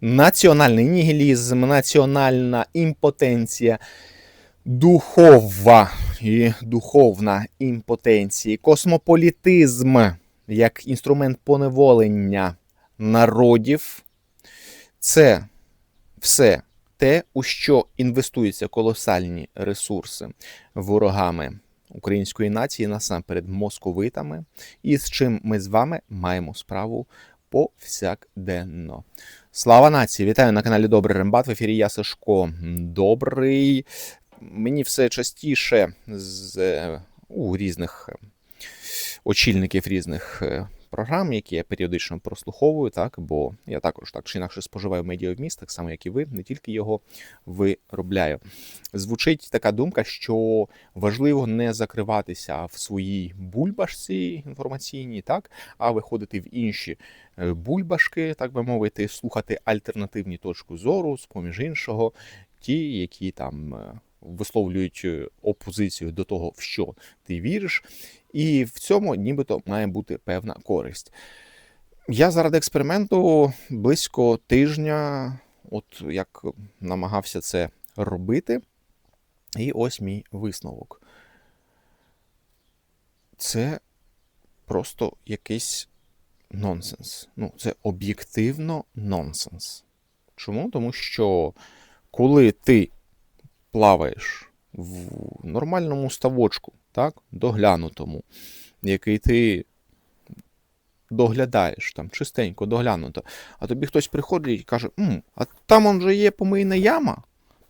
національний нігілізм, національна імпотенція, духова і духовна імпотенція, космополітизм як інструмент поневолення народів. Це все те, у що інвестуються колосальні ресурси ворогами української нації, насамперед московитами, і з чим ми з вами маємо справу повсякденно. Слава нації! Вітаю на каналі Добрий Рембат. В ефірі я Сашко Добрий. Мені все частіше з е, у різних е, очільників різних е, програм, які я періодично прослуховую, так бо я також так чи інакше споживаю медіавміст, так само як і ви, не тільки його виробляю. Звучить така думка, що важливо не закриватися в своїй бульбашці інформаційній, так, а виходити в інші е, бульбашки, так би мовити, слухати альтернативні точки зору, з поміж іншого, ті, які там. Висловлюють е, опозицію до того, в що ти віриш, і в цьому нібито має бути певна користь. Я заради експерименту близько тижня, от як намагався це робити, і ось мій висновок. Це просто якийсь нонсенс. Ну, це об'єктивно нонсенс. Чому? Тому що коли ти плаваєш в нормальному ставочку, так, доглянутому, який ти доглядаєш там чистенько, доглянуто, а тобі хтось приходить і каже: М, а там он же є помийна яма,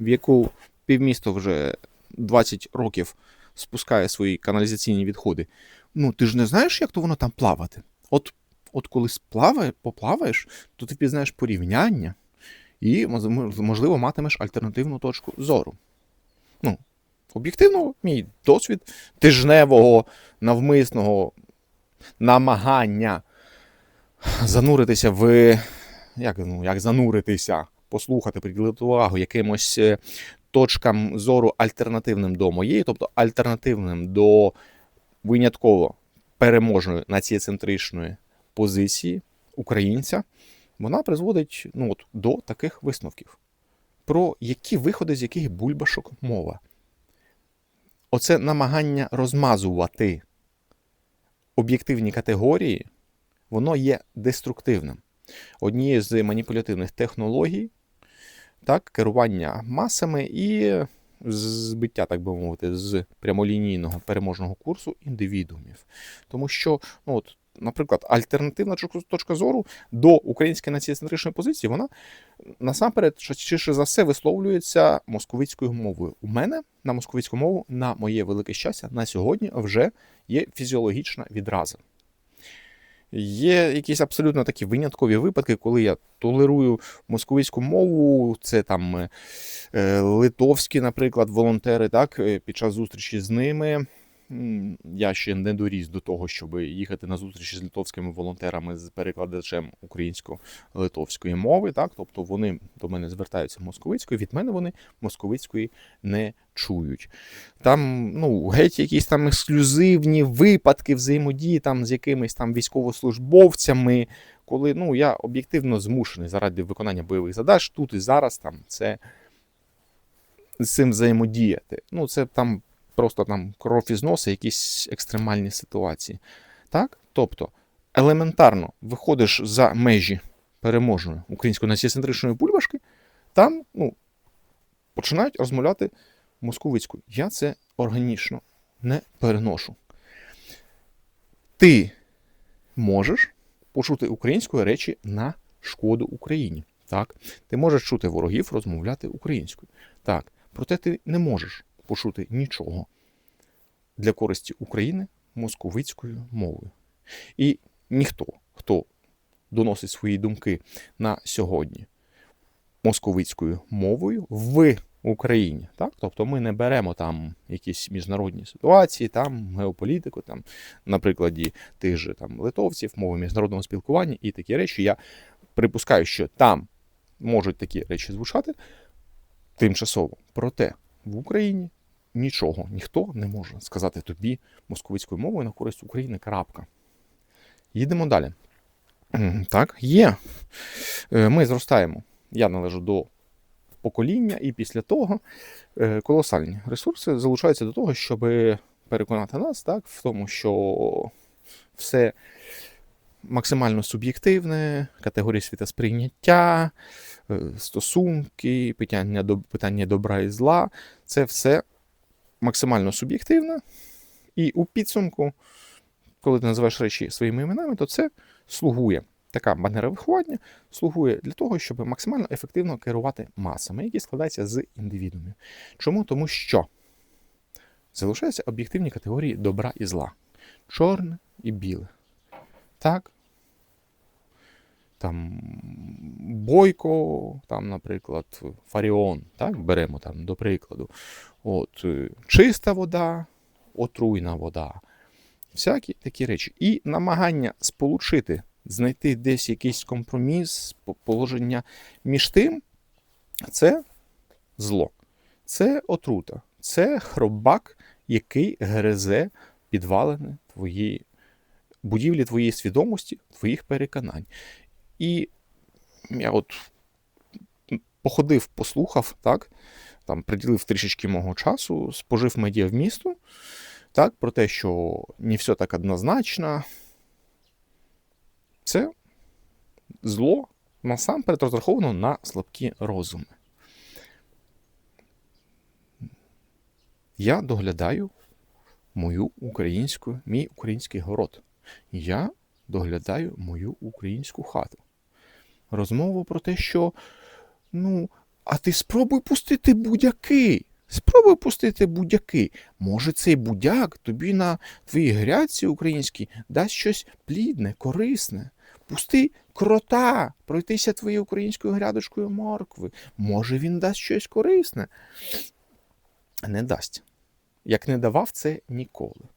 в яку півмісто вже 20 років спускає свої каналізаційні відходи. Ну, ти ж не знаєш, як то воно там плавати? От, от коли сплаває, поплаваєш, то ти пізнаєш порівняння і, можливо, матимеш альтернативну точку зору. Ну, об'єктивно, мій досвід тижневого навмисного намагання зануритися в. Як, ну, як зануритися, послухати, приділити увагу якимось е, точкам зору альтернативним до моєї, тобто альтернативним до винятково переможної націєцентричної позиції українця, вона призводить ну, от, до таких висновків. Про які виходи з яких бульбашок мова. Оце намагання розмазувати об'єктивні категорії, воно є деструктивним. Однією з маніпулятивних технологій, так, керування масами і збиття, так би мовити, з прямолінійного переможного курсу індивідуумів. Тому що, ну от, наприклад, альтернативна точка зору до української націєцентричної позиції, вона насамперед частіше за все висловлюється московицькою мовою. У мене на московицьку мову, на моє велике щастя, на сьогодні вже є фізіологічна відраза. Є якісь абсолютно такі виняткові випадки, коли я толерую московицьку мову, це там е, литовські, наприклад, волонтери, так, е, під час зустрічі з ними. Я ще не доріс до того, щоб їхати на зустрічі з литовськими волонтерами з перекладачем українсько-литовської мови. Так? Тобто вони до мене звертаються московицькою, від мене вони московицької не чують. Там ну, геть якісь там ексклюзивні випадки взаємодії там, з якимись там військовослужбовцями, коли ну, я об'єктивно змушений заради виконання бойових задач тут і зараз там це з цим взаємодіяти. Ну, це там просто там кров із носа, якісь екстремальні ситуації. Так? Тобто, елементарно виходиш за межі переможної української націєцентричної бульбашки, там ну, починають розмовляти московицькою. Я це органічно не переношу. Ти можеш почути українською речі на шкоду Україні. Так? Ти можеш чути ворогів розмовляти українською. Так. Проте ти не можеш почути нічого для користі України московицькою мовою. І ніхто, хто доносить свої думки на сьогодні московицькою мовою в Україні. Так? Тобто ми не беремо там якісь міжнародні ситуації, там геополітику, там, на прикладі тих же там литовців, мови міжнародного спілкування і такі речі. Я припускаю, що там можуть такі речі звучати тимчасово. Проте в Україні нічого ніхто не може сказати тобі московицькою мовою на користь України. Крапка. Їдемо далі. Так, є. Е, Ми зростаємо я належу до покоління, і після того е, колосальні ресурси залучаються до того, щоб переконати нас так, в тому, що все максимально суб'єктивне, категорії світосприйняття, е, стосунки, питання, питання добра і зла це все максимально суб'єктивне. І у підсумку, коли ти називаєш речі своїми іменами, то це слугує. Така манера виховання слугує для того, щоб максимально ефективно керувати масами, які складаються з індивідумів. Чому? Тому що залишаються об'єктивні категорії добра і зла, чорне і біле. Так? Там Бойко, там, наприклад, Фаріон, так, беремо там, до прикладу. От, е, чиста вода, отруйна вода. Всякі такі речі. І намагання сполучити, знайти десь якийсь компроміс, положення між тим, це зло. Це отрута, це хробак, який гризе підвалини твої будівлі твоєї свідомості, твоїх переконань. І я от походив, послухав, так, там приділив трішечки мого часу, спожив медіа в місту, так, про те, що не все так однозначно. Це зло насамперед розраховано на слабкі розуми. Я доглядаю мою українську, мій український город. Я доглядаю мою українську хату. Розмова про те, що ну, а ти спробуй пустити будяки. Спробуй пустити будяки. Може, цей будяк тобі на твоїй грядці українській дасть щось плідне, корисне. Пусти крота, пройтися твоєю українською грядочкою моркви. Може, він дасть щось корисне. Не дасть. Як не давав це ніколи.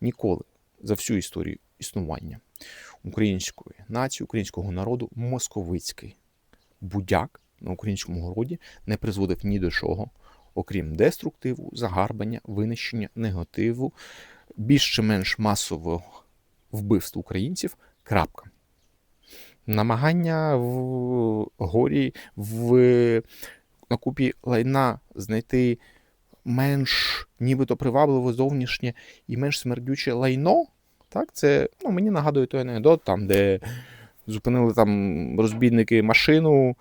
Ніколи за всю історію існування української нації, українського народу московицький будяк на українському городі не призводив ні до чого, окрім деструктиву, загарбання, винищення, негативу, більш чи менш масового вбивства українців. Крапка. Намагання в горі в на купі лайна знайти менш нібито привабливе зовнішнє і менш смердюче лайно. Так, це ну, мені нагадує той анекдот, там, де зупинили там розбійники машину,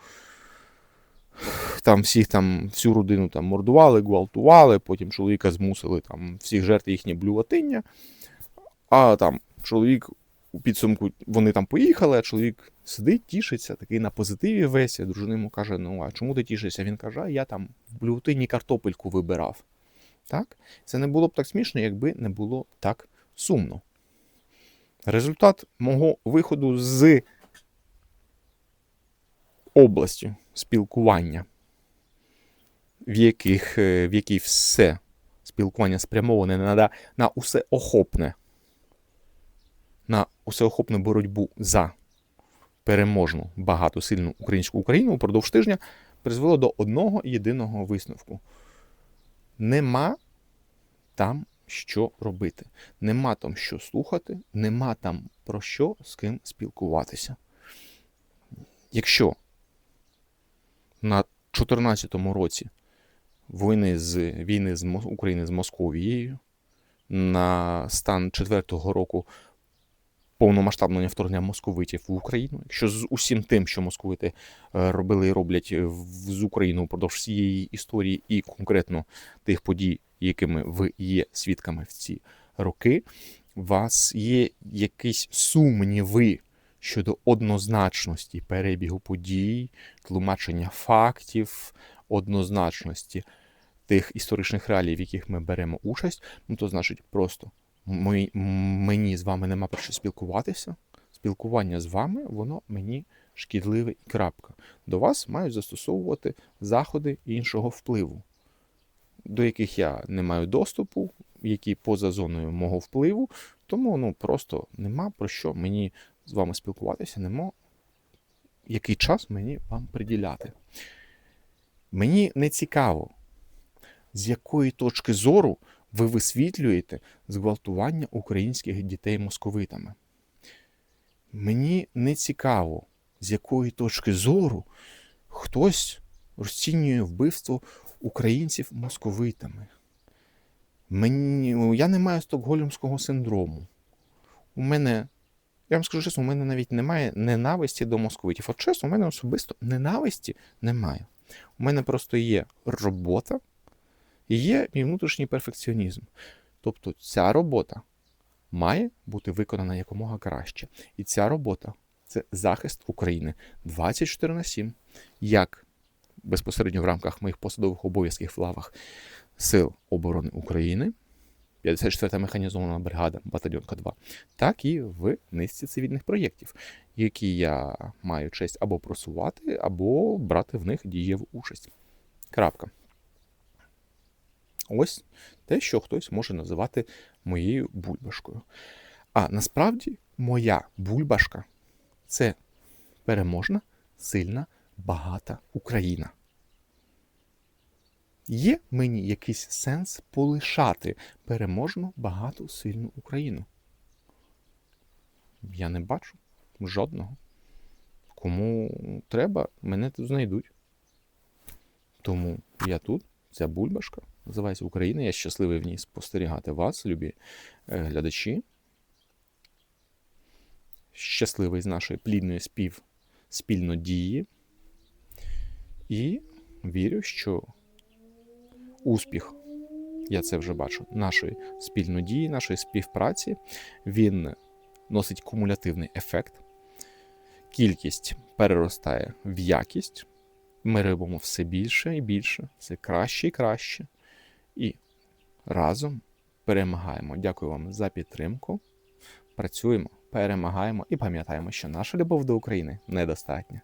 там всіх там, всю родину там мордували, гвалтували, потім чоловіка змусили там всіх жерти їхнє блюватиння. А там чоловік у підсумку вони там поїхали, а чоловік сидить, тішиться, такий на позитиві весь. Дружина йому каже: Ну, а чому ти тішишся? Він каже, а я там в блюватині картопельку вибирав. Так? Це не було б так смішно, якби не було так сумно. Результат мого виходу з областю спілкування, в, яких, е, в якій все спілкування спрямоване на, на усеохопне, на усеохопну боротьбу за переможну багатосильну українську Україну упродовж тижня призвело до одного єдиного висновку. Нема там що робити. Нема там що слухати, нема там про що з ким спілкуватися. Якщо на 2014 році війни з, війни з України з Московією, на стан четвертого року повномасштабного вторгнення московитів в Україну, якщо з усім тим, що московити е, робили і роблять з Україною впродовж всієї історії, і конкретно тих подій, якими ви є свідками в ці роки, вас є якісь сумніви щодо однозначності перебігу подій, тлумачення фактів, однозначності тих історичних реалій, в яких ми беремо участь, ну то значить просто ми, мені з вами нема про що спілкуватися. Спілкування з вами, воно мені шкідливе і крапка. До вас мають застосовувати заходи іншого впливу, до яких я не маю доступу, які поза зоною мого впливу, тому ну просто нема про що мені з вами спілкуватися, нема який час мені вам приділяти. Мені не цікаво, з якої точки зору ви висвітлюєте зґвалтування українських дітей московитами. Мені не цікаво, з якої точки зору хтось розцінює вбивство українців московитами. Мені, я не маю стокгольмського синдрому. У мене, я вам скажу чесно, у мене навіть немає ненависті до московитів. От чесно, у мене особисто ненависті немає. У мене просто є робота і є мій внутрішній перфекціонізм. Тобто ця робота має бути виконана якомога краще. І ця робота це захист України 24 на 7, як безпосередньо в рамках моїх посадових обов'язків в лавах Сил оборони України, 54-та механізована бригада, батальйон К2, так і в низці цивільних проєктів, які я маю честь або просувати, або брати в них дієву участь. Крапка. Ось те, що хтось може називати моєю бульбашкою. А насправді моя бульбашка це переможна, сильна, багата Україна. Є мені якийсь сенс полишати переможну, багату, сильну Україну? Я не бачу жодного. Кому треба, мене тут знайдуть. Тому я тут, ця бульбашка, називається Україна. Я щасливий в ній спостерігати вас, любі е, глядачі. Щасливий з нашої плідної спів спільнодії. І вірю, що успіх, я це вже бачу, нашої спільнодії, нашої співпраці, він носить кумулятивний ефект. Кількість переростає в якість. Ми робимо все більше і більше, все краще і краще. І разом перемагаємо. Дякую вам за підтримку. Працюємо, перемагаємо і пам'ятаємо, що наша любов до України недостатня.